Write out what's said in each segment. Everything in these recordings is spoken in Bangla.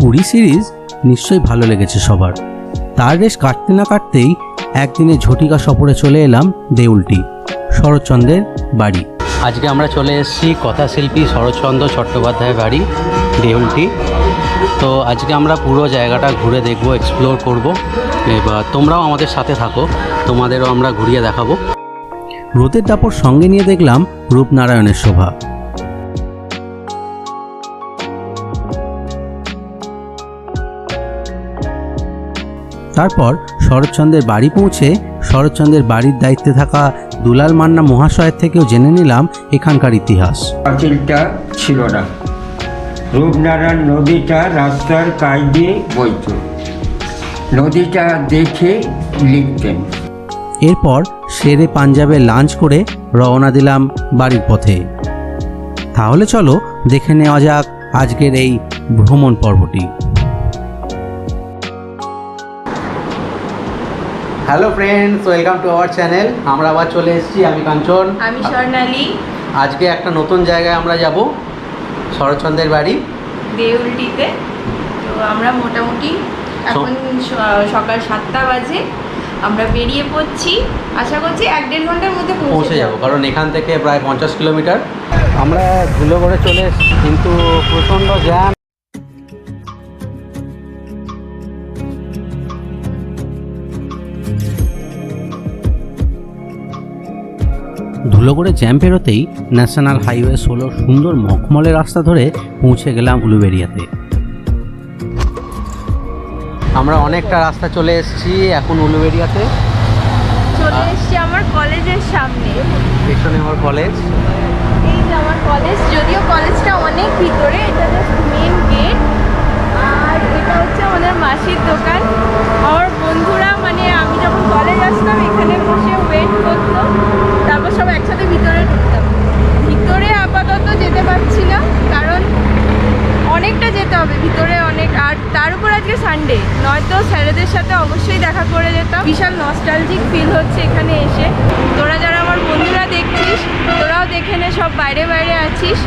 পুরী সিরিজ নিশ্চয়ই ভালো লেগেছে সবার। তার রেশ কাটতে না কাটতেই একদিনে ঝটিকা সফরে চলে এলাম দেউলটি শরৎচন্দ্রের বাড়ি। আজকে আমরা চলে এসেছি কথাশিল্পী শরৎচন্দ্র চট্টোপাধ্যায়ের বাড়ি দেউলটি। তো আজকে আমরা পুরো জায়গাটা ঘুরে দেখব এক্সপ্লোর করব। এবার তোমরাও আমাদের সাথে থাকো তোমাদেরও আমরা ঘুরিয়ে দেখাবো। রোদের দাপর সঙ্গে নিয়ে দেখলাম রূপনারায়ণের শোভা। তারপর শরৎচন্দ্রের বাড়ি পৌঁছে শরৎচন্দ্রের বাড়ির দায়িত্বে থাকা দুলাল মান্না মহাশয়ের থেকেও জেনে নিলাম এখানকার ইতিহাস। পাঁচিলটা ছিল না। রূপনারায়ণ নদীটা রাস্তার কাজ দিয়ে বইত। নদীটা দেখে লিখতেন। এরপর শেরে পাঞ্জাবে লাঞ্চ করে রওনা দিলাম বাড়ির পথে। তাহলে চলো দেখে নেওয়া যাক আজকের এই ভ্রমণ পর্বটি। Hello friends welcome to our channel আমরা আবার চলে এসেছি আমি কাঞ্চন। আমি স্বর্ণালী। আজকে একটা নতুন জায়গায় আমরা যাব শরৎচন্দ্রের বাড়ি। দেউলটিতে। তো আমরা মোটামুটি এখন সকাল সাতটা বাজে। আমরা বেরিয়ে পড়ছি। আশা করছি এক দেড় ঘণ্টার মধ্যে পৌঁছে যাব। কারণ এখান থেকে প্রায় পঞ্চাশ কিলোমিটার। আমরা ধুলো করে চলে এসেছি কিন্তু প্রচণ্ড জ্যাম ধুলো করে জ্যাম পেরোতেই ন্যাশনাল হাইওয়ে ষোলোর সুন্দর মখমলের রাস্তা ধরে পৌঁছে গেলাম উলুবেরিয়াতে আমরা অনেকটা রাস্তা চলে এসেছি এখন উলুবেরিয়াতে চলে এসছি আমার কলেজের সামনে। পেছনে আমার কলেজ। এই যে আমার কলেজ যদিও কলেজটা অনেক ভিতরে এটা জাস্ট মেন গেট আর এটা হচ্ছে আমাদের মাসির দোকান। আমার বন্ধুরা মানে আমি যখন কলেজ আসতাম এখানে বসে ওয়েট সব ভিতরে ঢুকতাম। ভিতরে আপাতত যেতে পারছি না কারণ অনেকটা যেতে হবে ভিতরে অনেক আর তার উপর আজকে সানডে নয়তো স্যারেদের সাথে অবশ্যই দেখা করে যেতাম। বিশাল নস্টালজিক ফিল হচ্ছে এখানে এসে। তোরা যারা আমার বন্ধুরা দেখছিস তোরাও দেখে নে সব বাইরে বাইরে আছিস।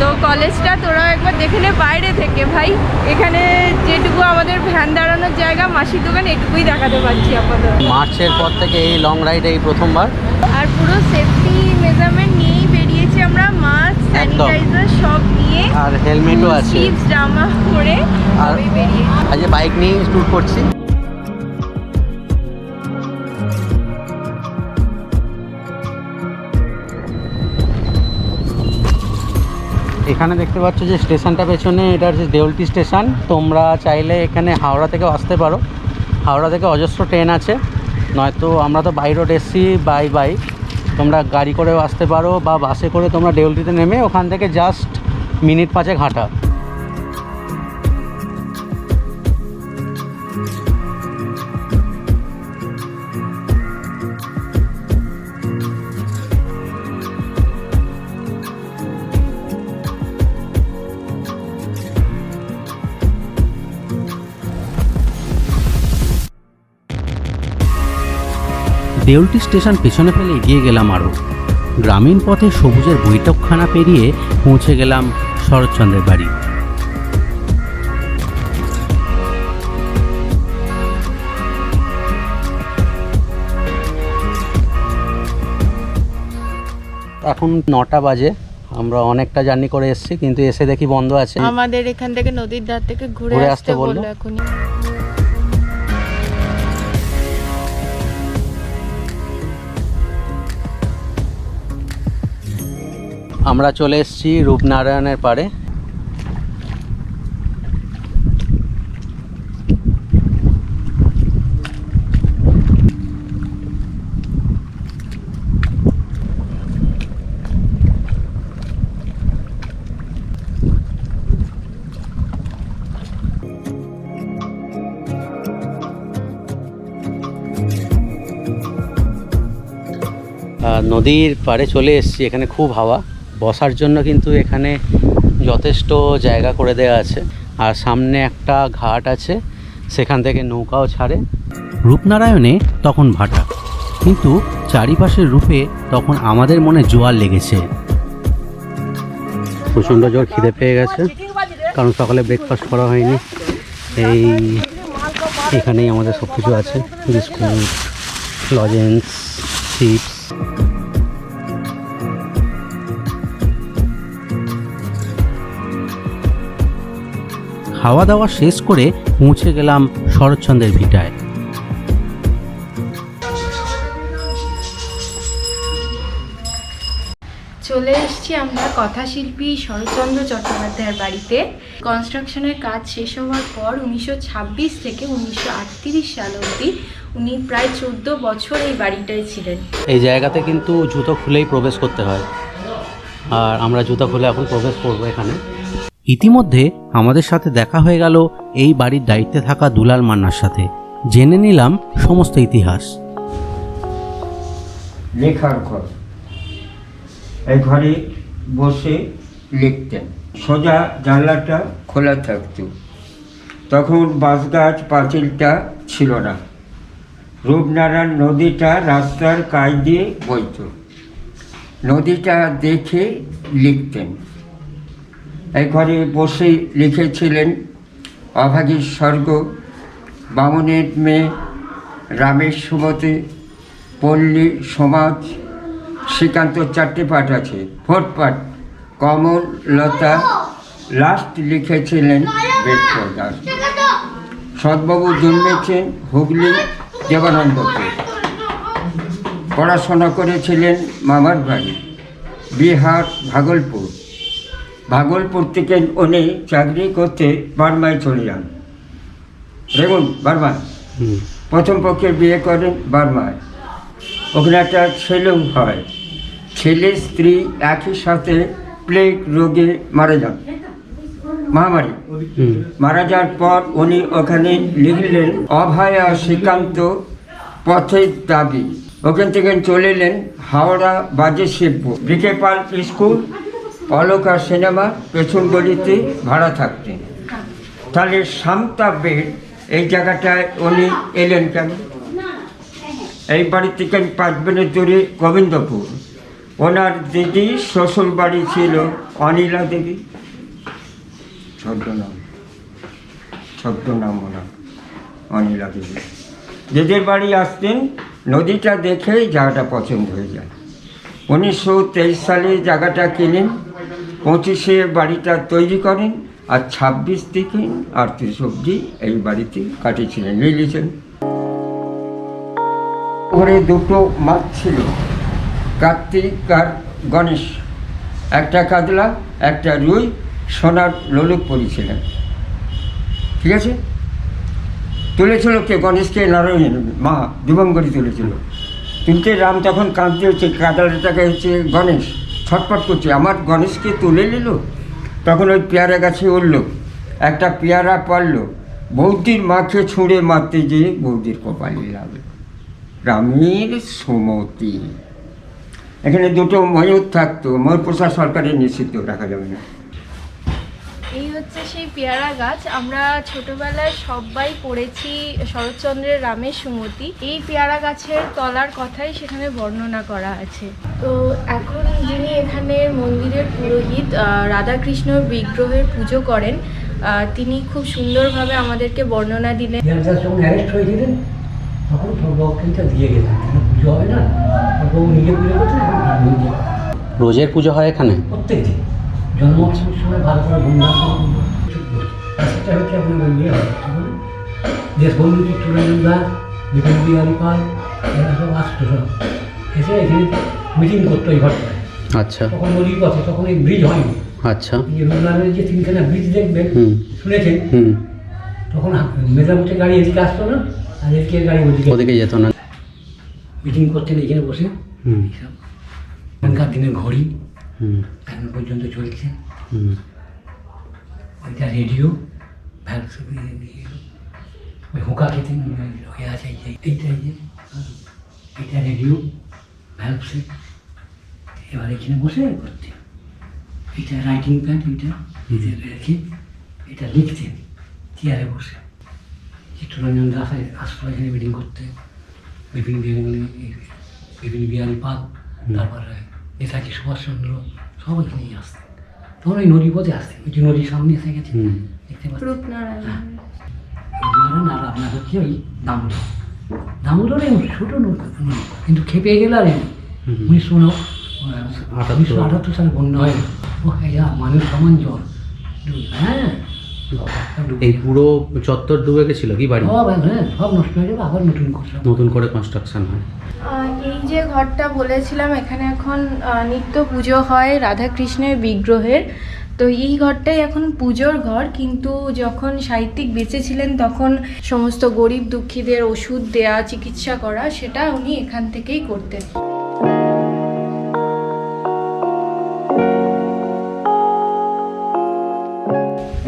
তো কলেজটা তোরাও একবার দেখে নে বাইরে থেকে ভাই। এখানে যেটুকু আমাদের ভ্যান দাঁড়ানোর জায়গা মাসির দোকান এটুকুই দেখাতে পারছি আপাতত। মার্চের পর থেকে এই লং রাইড এই প্রথমবার। আর পুরো সেফটি মেজারমেন্ট নিয়েই বেরিয়েছি আমরা মাস্ক একদম। স্যানিটাইজার সব নিয়ে আর হেলমেটও আছে। চিপস জামা পরে আর- আজ বাইক নিয়ে ট্যুর করছি। এখানে দেখতে পাচ্ছ যে স্টেশনটা পেছনে এটা হচ্ছে দেউলটি স্টেশন। তোমরা চাইলে এখানে হাওড়া থেকেও আসতে পারো। হাওড়া থেকে অজস্র ট্রেন আছে। নয়তো আমরা তো বাই রোড এসছি বাই বাই তোমরা গাড়ি করেও আসতে পারো বা বাসে করে তোমরা দেউলটিতে নেমে ওখান থেকে জাস্ট মিনিট পাঁচেক হাঁটা। দেউলটি স্টেশন পেছনে ফেলে এগিয়ে গেলাম আরও। গ্রামীণ পথে সবুজের বৈঠকখানা পেরিয়ে পৌঁছে গেলাম শরৎচন্দ্রের বাড়ি। এখন নটা বাজে আমরা অনেকটা জার্নি করে এসেছি কিন্তু এসে দেখি বন্ধ আছে। আমাদের এখান থেকে নদীর ধার থেকে ঘুরে আসতে। বলল এখনই। আমরা চলে এসেছি রূপনারায়ণের পাড়ে। নদীর পাড়ে চলে এসেছি এখানে খুব হাওয়া। বসার জন্য কিন্তু এখানে যথেষ্ট জায়গা করে দেওয়া আছে। আর সামনে একটা ঘাট আছে সেখান থেকে নৌকাও ছাড়ে। রূপনারায়ণে তখন ভাটা কিন্তু চারিপাশের রূপে তখন আমাদের মনে জোয়ার লেগেছে। প্রচণ্ড জোর খিদে পেয়ে গেছে কারণ সকালে ব্রেকফাস্ট করা হয়নি। এই এখানেই আমাদের সব কিছু আছে বিস্কুট লজেন্স চিপস। খাওয়া দাওয়া শেষ করে পৌঁছে গেলাম শরৎচন্দ্রের ভিটায়। চলে এসেছি আমরা কথাশিল্পী শরৎচন্দ্র চট্টোপাধ্যায়ের বাড়িতে। কনস্ট্রাকশনের কাজ শেষ হওয়ার পর উনিশশো ছাব্বিশ থেকে উনিশশো আটত্রিশ সাল অবধি উনি প্রায় চোদ্দ বছর এই বাড়িটায় ছিলেন। এই জায়গাতে কিন্তু জুতো খুলেই প্রবেশ করতে হয়। আর আমরা জুতো খুলে এখন প্রবেশ করব এখানে। ইতিমধ্যে আমাদের সাথে দেখা হয়ে গেল এই বাড়ির দায়িত্বে থাকা দুলাল মান্নার সাথে। জেনে নিলাম সমস্ত ইতিহাস। লেখার ঘর। এই ঘরে বসে লিখতেন। সোজা জানলাটা খোলা থাকত। তখন বাঁশগাছ, পাঁচিলটা ছিল না। রূপনারায়ণ নদীটা রাস্তার কাজ দিয়ে বইত। নদীটা দেখে লিখতেন। ঘরে বসে লিখেছিলেন, অভাগীর স্বর্গ, বামনের মেয়ে, রামের সুমতি, পল্লী, সমাজ, শ্রীকান্ত চারটে পাঠ আছে। ফোর্থ পাঠ কমল লতা লাস্ট লিখেছিলেন বেদপুর দাস সৎবাবু জন্মেছেন হুগলি দেবানন্দপুর। পড়াশোনা করেছিলেন মামার বাড়ি বিহার, ভাগলপুর। ভাগলপুর থেকে উনি চাকরি করতে বার্মায় চলে যান। দেখুন বার্মায়। প্রথম পক্ষে বিয়ে করেন বার্মায়। ওখানে একটা ছেলেও হয়। ছেলে স্ত্রী একই সাথে প্লেগ রোগে মারা যান। মহামারী। মারা যাওয়ার পর উনি ওখানে লিখলেন অভয়া শ্রীকান্ত পথের দাবি। ওখান থেকে চলে এলেন হাওড়া বাজে Shibpur BK Pal school. Alka cinema, পেছন গলিতে ভাড়া থাকতেন তাহলে বেড এই জায়গাটায় উনি এলেন কেন? এই বাড়ি থেকে পাঁচ মিনিট দূরে গোবিন্দপুর। ওনার দিদি, শ্বশুর বাড়ি ছিল অনিলা দেবী। ছদ্মনাম। ছদ্মনাম ওনার, অনিলা দেবী। দিদির বাড়ি আসতেন, নদীটা দেখেই জায়গাটা পছন্দ হয়ে যায়। উনিশশো তেইশ সালে জায়গাটা কিনেন। পঁচিশে বাড়িটা তৈরি করেন আর ছাব্বিশ থেকে আটত্রিশ অব্দি এই বাড়িতে কাটিয়েছিলেন লিখেছেন ওরে দুটো মাছ ছিল কার্তিক আর গণেশ, একটা কাতলা, একটা রুই, সোনার লোলুক পরিছিলেন ঠিক আছে? তুলেছিল কে? গণেশকে নারায়ণ, মা দিবঙ্গরি তুলেছিল। তুলতে রাম তখন কাঁদতে হচ্ছে, কাতলাটাকে হচ্ছে গণেশ। ছটপট করছে। আমার গণেশকে তুলে নিল। তখন ওই পেয়ারা গাছে উঠল। একটা পেয়ারা পারল বৌদির মাকে ছুঁড়ে মারতে যেয়ে বৌদির কপালে লাগল। রামের সমতি। এখানে দুটো ময়ূর থাকতো। ময়ূর প্রসাদ সরকারের নিষিদ্ধ রাখা যাবে না। হচ্ছে সেই পেয়ারা গাছ। আমরা ছোটবেলায় সবাই পড়েছি শরৎচন্দ্রের রামের সুমতি। এই পেয়ারা গাছের তলার কথাই সেখানে বর্ণনা করা আছে। তো এখন যিনি এখানে মন্দিরের পুরোহিত রাধাকৃষ্ণ বিগ্রহের পুজো করেন তিনি খুব সুন্দরভাবে আমাদেরকে বর্ণনা দিলেন। ইয়াংটার যখন অ্যারেস্ট হয়েছিলেন তখন সর্বক্ষণটা দিয়ে গেলেন। পুজো হবে না? তারপর নিজে পুজো করছেন এখন রোজের পুজো হয় এখানে? প্রত্যেক দিন। জন্মোৎসবের সময় ভালো করে ধুমধাম সেটা হচ্ছে আপনার ইয়ে? দেশবন্ধু চিত্তরঞ্জন দাস বিপিন বিহারী পাল এরা সব আসতো সব এসে এখানে মিটিং করতো এই ঘরটায় আচ্ছা। তখন নদীর পথে তখন এই ব্রিজ হয়নি আচ্ছা। এই রুলারের যে তিনখানা ব্রিজ দেখবেন শুনেছেন হুম। তখন মেদিনীপুরে গাড়ি এদিকে আসতো না আর এদিকে গাড়ি ওদিকে ওদিকে যেত না। মিটিং করতেন এখানে বসে। এখনকার দিনের ঘড়ি। হুম। এখন পর্যন্ত চলছে। হুম। ওইটা রেডিও ভ্যালস ওই হুঁকা খেতে হয়ে আছে এই যে এইটা রেডিও ভ্যালসে এবার এখানে বসে করতে এইটা রাইটিং প্যাড এইটা এতে রেখে এটা লিখতেন চেয়ারে বসে। চিত্তরঞ্জন দাস আসতো এখানে মিটিং করতে। বিপিন বিহারী বিপিন বিহারী পাল তারপরে নেতাজি সুভাষচন্দ্র সব এখানেই আসতেন তখন ওই নদী পথে আসতে ওই যে নদীর সামনে এসে গেছে। দেখতে পাচ্ছি রূপনারায়ণ আর আপনার হচ্ছে ওই দামোদর দামোদরে ছোটো নৌকা নৌকা, কিন্তু খেপে গেল আর। উনিশশো। উনিশশো আটাত্তর সালে বন্যা হয়ে গেল ও হ্যাঁ মানুষ সমান জল হ্যাঁ এই পুরো চত্বর ডুবে গেছিল কি বাড়ি? সব হ্যাঁ সব নষ্ট হয়ে যাবে আবার নতুন করতে নতুন করে কনস্ট্রাকশন হয়। এই যে ঘরটা বলেছিলাম এখানে এখন নিত্য পুজো হয় রাধাকৃষ্ণের বিগ্রহের। তো এই ঘরটাই এখন পুজোর ঘর কিন্তু যখন সাহিত্যিক বেঁচে ছিলেন তখন সমস্ত গরিব দুঃখীদের ওষুধ দেয়া চিকিৎসা করা সেটা উনি এখান থেকেই করতেন।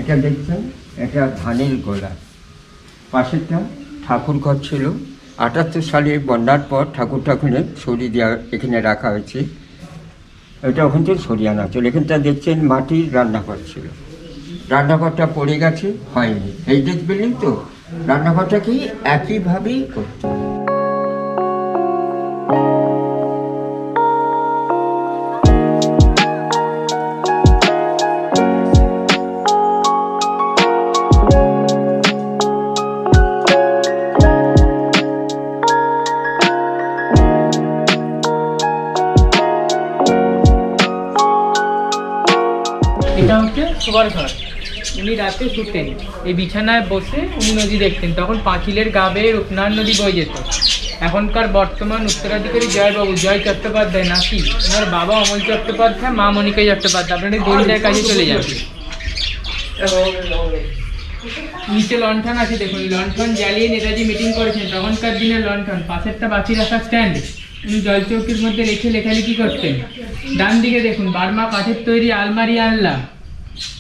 এটা দেখছেন এটা ধানের গোলা পাশেরটা ঠাকুর ঘর ছিল। আটাত্তর সালে বন্যার পর ঠাকুর ঠাকুরের সরিয়ে দেওয়া এখানে রাখা হয়েছে। এটা ওখান থেকে সরিয়ে আনা হচ্ছিল এখানটা দেখছেন মাটির রান্নাঘর ছিল। রান্নাঘরটা পড়ে গেছে, হয়নি। হেরিটেজ বিল্ডিং তো রান্নাঘরটাকেই একইভাবেই করতে? ঘর উনি রাতে শুতেন। এই বিছানায় বসে উনি নদী দেখতেন। তখন পাঁচিলের গা বেয়ে রূপনারায়ণ নদী বয়ে যেত। এখনকার বর্তমান উত্তরাধিকারী জয়বাবু, জয় চট্টোপাধ্যায় নাকি? ওনার বাবা অমল চট্টোপাধ্যায়, মা মনিকা চট্টোপাধ্যায়। আপনাদের দলিলের কাজে চলে যাবে নিচে লণ্ঠন আছে দেখুন। লণ্ঠন জ্বালিয়ে নেতাজি মিটিং করেছেন। তখনকার দিনের লণ্ঠন। পাশেরটা বাঁচি রাখা স্ট্যান্ড উনি জলচৌকির মধ্যে রেখে লেখালেখি করতেন। ডান দিকে দেখুন, বার্মা কাঠের তৈরি আলমারি আনলা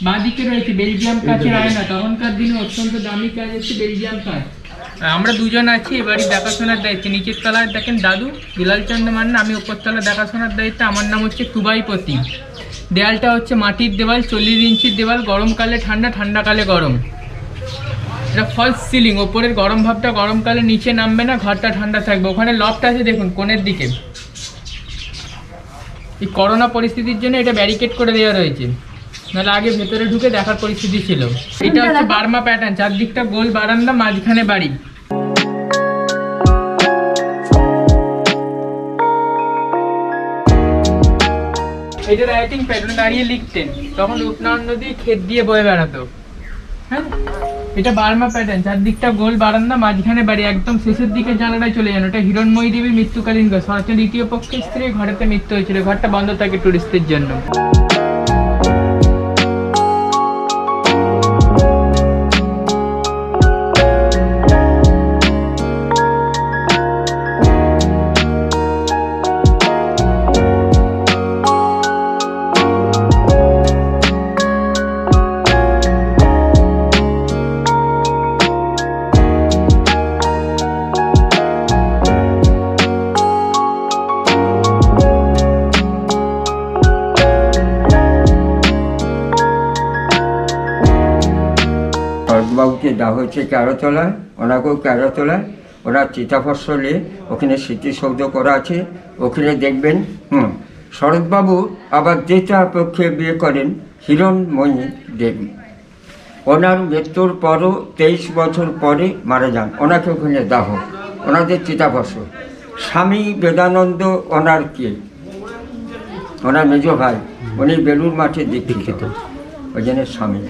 বাঁ দিকে রয়েছে বেলজিয়াম কাঠের আয়না। তখনকার দিনে অত্যন্ত দামি কাজ হচ্ছে বেলজিয়াম কাঠ আমরা দুজন আছি এবারই দেখাশোনার দায়িত্বে। নিচের তলায় দেখেন দাদু দুলাল চন্দ্র মান্না আমি ওপর তলা দেখাশোনার দায়িত্বে। আমার নাম হচ্ছে তুবাইপতি দেয়ালটা হচ্ছে মাটির দেওয়াল চল্লিশ ইঞ্চির দেওয়াল গরমকালে ঠান্ডা ঠান্ডাকালে গরম। এটা ফলস সিলিং ওপরের গরম ভাবটা গরমকালে নিচে নামবে না ঘরটা ঠান্ডা থাকবে। ওখানে লফট আছে দেখুন কোণের দিকে। এই করোনা পরিস্থিতির জন্য এটা ব্যারিকেড করে দেওয়া রয়েছে। নাহলে আগে ভেতরে ঢুকে দেখার পরিস্থিতি ছিল। এটা হচ্ছে বার্মা প্যাটার্ন চারদিকটা গোল বারান্দা মাঝখানে বাড়ি। এটা রাইটিং প্যাটার্ন দাঁড়িয়ে লিখতেন তখন রূপনারায়ণ নদী ক্ষেত দিয়ে বয়ে বেড়াতো। হ্যাঁ? এটা বার্মা প্যাটার্ন চারদিকটা গোল বারান্দা মাঝখানে বাড়ি একদম শেষের দিকে জানালায় চলে যান। ওটা হিরণময়ী দেবীর মৃত্যুকালীন ঘর। সরাসরি দ্বিতীয় পক্ষের স্ত্রী ঘরেতে মৃত্যু হয়েছিল। ঘরটা বন্ধ থাকে টুরিস্টদের জন্য। শরৎবাবুকে দেওয়া হয়েছে ক্যারোতলায় ওনাকেও ক্যারোতলায় ওরা চিতাফসলে ওখানে স্মৃতিসৌধ করা আছে, ওখানে দেখবেন, হুম, শরৎবাবু আবার দ্বিতীয় পক্ষে বিয়ে করেন হিরণময়ী দেবী। ওনার মৃত্যুর পরও তেইশ বছর পরে মারা যান, ওনাকে ওখানে দাহ, ওনাদের চিতাফসল স্বামী বেদানন্দ ওনার কে? ওনার মেজ ভাই, উনি বেলুর মাঠে দীক্ষিত, ওই জন্য স্বামী।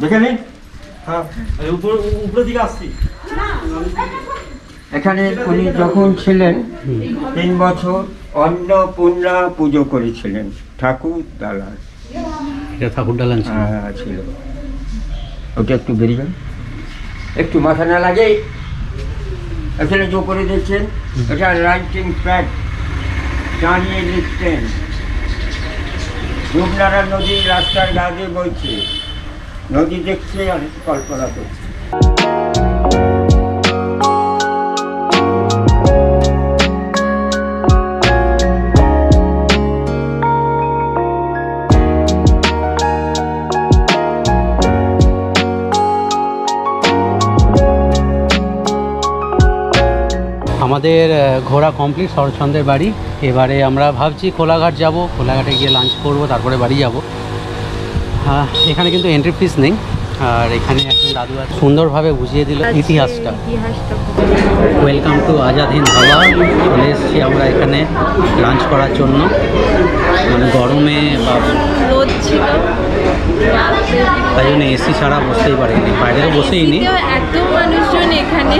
দেখে নিন হ্যাঁ। এই উপরের দিকে আসছি। এখানে উনি যখন ছিলেন তিন বছর অন্নপূর্ণা পুজো করেছিলেন ঠাকুর এটা ঠাকুর ডালান ছিল। হ্যাঁ, ছিল। ওটা একটু বেরিয়ে একটু মাথা না লাগে। এখানে যে করে দিচ্ছেন এটা রাইটিং প্যাড জানিয়ে লিখতেন। রূপনারায়ণ নদী রাস্তার গা দিয়ে বইছে। নদী দেখছে আর কল্পনা করছে। আমাদের ঘোরা কমপ্লিট শরৎচন্দ্রের বাড়ি। এবারে আমরা ভাবছি কোলাঘাট যাব, কোলাঘাটে গিয়ে লাঞ্চ করব, তারপরে বাড়ি যাব। এখানে কিন্তু এন্ট্রি ফিস নেই। আর এখানে একজন দাদু আছে সুন্দরভাবে বুঝিয়ে দিল ইতিহাসটা। ইতিহাসটা। ওয়েলকাম টু আজাদ হিন্দ হাওয়া চলে এসেছি আমরা এখানে লাঞ্চ করার জন্য। মানে গরমে বা রোদ ছিল। তাই জন্য এসি ছাড়া বসতেই পারিনি। বাইরেও তো বসেই নি মানুষজন এখানে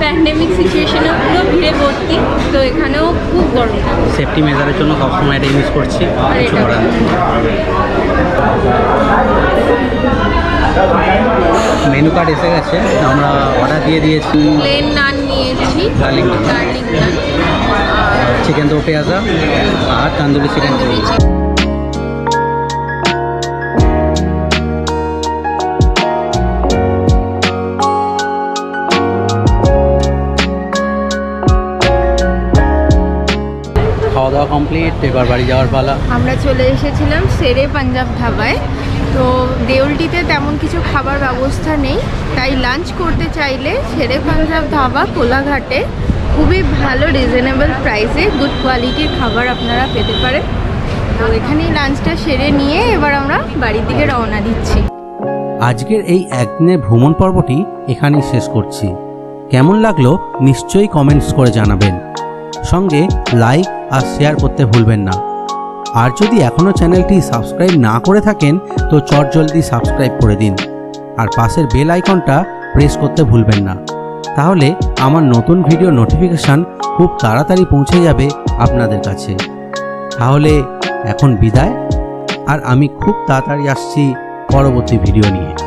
প্যান্ডেমিক সিচুয়েশনে পুরো ভিড়ে ভর্তি তো এখানেও খুব গরম। সেফটি মেজারের জন্য সবসময় এটা ইউজ করছি কিছু করার মেনু কার্ড এসে গেছে আমরা অর্ডার দিয়ে দিয়েছি। প্লেন নান নিয়েছি naan. Garlic naan chicken do pyaza R tandoori chicken খাওয়া কমপ্লিট এবার বাড়ি যাওয়ার পালা। আমরা চলে এসেছিলাম সেরে পাঞ্জাব ধাবায়। তো দেউলটিতে তেমন কিছু খাবার ব্যবস্থা নেই। তাই লাঞ্চ করতে চাইলে সেরে পাঞ্জাব ধাবা কোলাঘাটে। খুবই ভালো রিজনেবল প্রাইসে গুড কোয়ালিটির খাবার আপনারা পেতে পারেন। তো এখানেই লাঞ্চটা সেরে নিয়ে এবার আমরা বাড়ির দিকে রওনা দিচ্ছি। আজকের এই একদিনের ভ্রমণ পর্বটি এখানেই শেষ করছি। কেমন লাগল নিশ্চয়ই কমেন্টস করে জানাবেন। সঙ্গে লাইক আর শেয়ার করতে ভুলবেন না। আর যদি এখনও চ্যানেলটি সাবস্ক্রাইব না করে থাকেন, তো চট জলদি সাবস্ক্রাইব করে দিন। আর পাশের বেল আইকনটা প্রেস করতে ভুলবেন না। তাহলে আমার নতুন ভিডিও নোটিফিকেশান খুব তাড়াতাড়ি পৌঁছে যাবে আপনাদের কাছে। তাহলে এখন বিদায়। আর আমি খুব তাড়াতাড়ি আসছি পরবর্তী ভিডিও নিয়ে।